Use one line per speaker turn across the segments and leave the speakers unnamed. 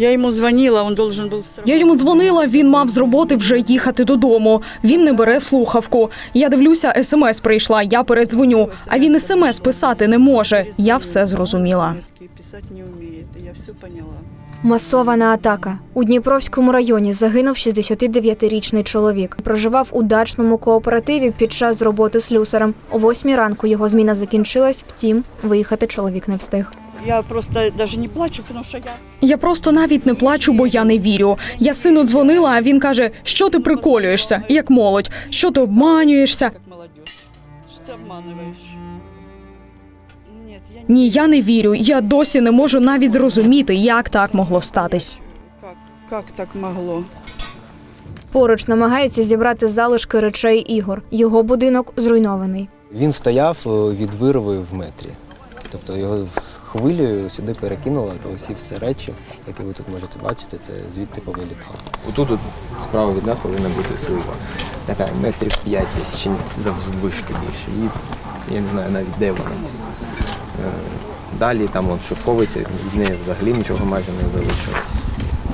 Я ему звонила, он должен был с
Я йому дзвонила, він мав з роботи вже їхати додому. Він не бере слухавку. Я дивлюся, смс прийшла, я передзвоню. А він смс писати не може. Я все зрозуміла.
Все.
Масована атака у Дніпровському районі загинув 69-річний чоловік. Проживав у дачному кооперативі під час роботи слюсарем. О восьмій ранку його зміна закінчилась. Втім, виїхати чоловік не встиг.
Я просто даже не плачу, потому что я...
Я просто навіть не плачу, бо я не вірю. Я сину дзвонила, а він каже: що ти приколюєшся, як молодь, що ти обманюєшся.
Как молодежь. Что ты обманываешь? Нет, я не...
Ні, я не вірю. Я досі не можу навіть зрозуміти, як так могло статись.
Как? Как так могло?
Поруч намагається зібрати залишки речей Ігор. Його будинок зруйнований.
Він стояв е, від вирви в метрі. Тобто його хвилею сюди перекинуло, то усі всі речі, які ви тут можете бачити, це звідти повилітало. Отут от справа від нас повинна бути слива. Така метрів 5 десь, чи заввишки більше. І я не знаю навіть де вона. Е, Далі там от шовковиця, від неї взагалі нічого майже не залишилось.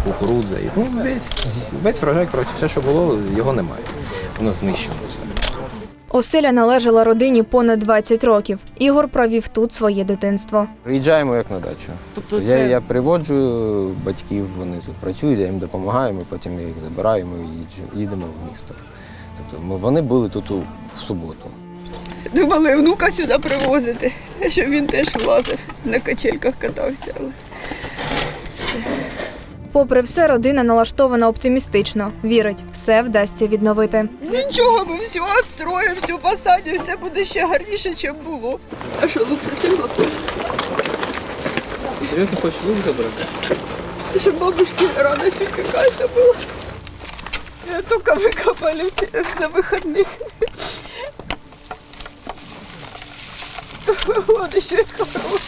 Кукурудза. І, ну, весь, весь врожай, коротше, все, що було, його немає. Воно знищено все.
Оселя належала родині понад 20 років. Ігор провів тут своє дитинство.
Приїжджаємо як на дачу.
Тобто
Я,
це-
я приводжу батьків, вони тут працюють, я їм допомагаю, ми потім я їх забираємо і їдемо в місто. Тобто ми, вони були тут у, в суботу.
Думали внука сюди привозити, щоб він теж влазив, на качельках катався. але
Попри все, родина налаштована оптимістично. Вірить, все вдасться відновити.
Нічого, ми все відстроїмо, все посадимо, все буде ще гарніше, ніж було. А що, лук сосила?
Серйозно хочеш лук забрати?
Щоб бабушки радость какая-то была. Я только выкопали на выходных. Вот еще и хороший.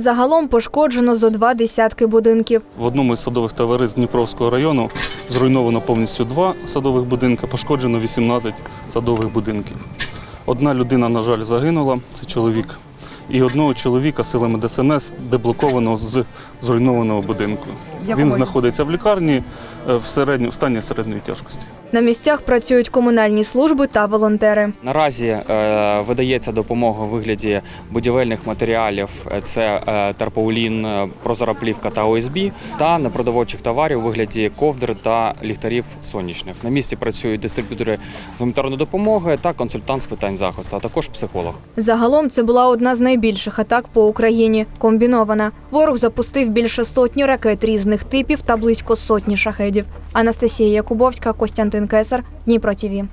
Загалом пошкоджено зо два десятки будинків.
В одному із садових товариств Дніпровського району зруйновано повністю два садових будинки, пошкоджено 18 садових будинків. Одна людина, на жаль, загинула, це чоловік. І одного чоловіка силами ДСНС деблоковано з зруйнованого будинку. Він знаходиться в лікарні е, в, середньо, в стані середньої тяжкості.
На місцях працюють комунальні служби та волонтери.
Наразі е, видається допомога у вигляді будівельних матеріалів: це е, тарпаулін, е, прозора плівка та ОСБ, та непродовольчих товарів у вигляді ковдр та ліхтарів сонячних. На місці працюють дистриб'ютори з гуманітарної допомоги та консультант з питань захисту, а також психолог.
Загалом це була одна з найбільших атак по Україні. Комбінована. Ворог запустив більше сотні ракет різних типів та близько сотні шахедів. Анастасія Якубовська, Костянтин Кесар, Дніпро ТІВІ.